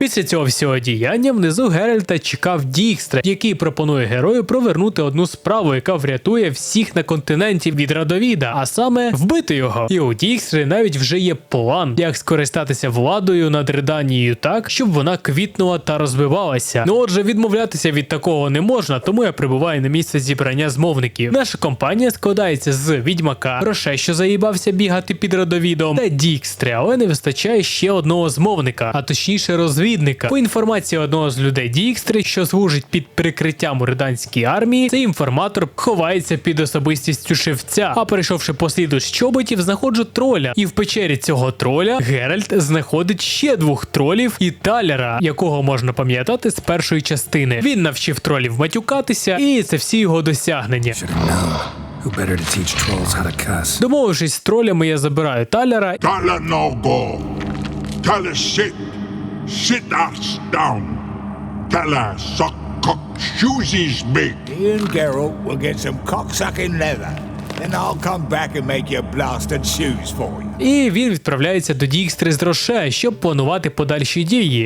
Після цього всього діяння внизу Геральта чекав Дікстра, який пропонує герою провернути одну справу, яка врятує всіх на континенті від Радовіда, а саме вбити його. І у Дікстри навіть вже є план, як скористатися владою над Реданією так, щоб вона квітнула та розвивалася. Ну отже, відмовлятися від такого не можна, тому я прибуваю на місце зібрання змовників. Наша компанія складається з відьмака, Роше, що заїбався бігати під Радовідом, та Дікстри, але не вистачає ще одного змовника, а точніше розвідника. По інформації одного з людей Дікстри, що служить під прикриттям у риданській армії, цей інформатор ховається під особистістю шевця. А перейшовши по сліду з чоботів, знаходжу троля. І в печері цього троля Геральт знаходить ще двох тролів і таляра, якого можна пам'ятати з першої частини. Він навчив тролів матюкатися, і це всі його досягнення. Should have known. Who better to teach trolls how to cuss? Домовившись з тролями, я забираю таляра Tala no go. Sit. Sit us down. Tell us suck cock shoesies big. You and Geralt will get some cocksucking leather. Then I'll come back and make your blasted shoes for you. І він відправляється до Дікстри з Роше, щоб планувати подальші дії.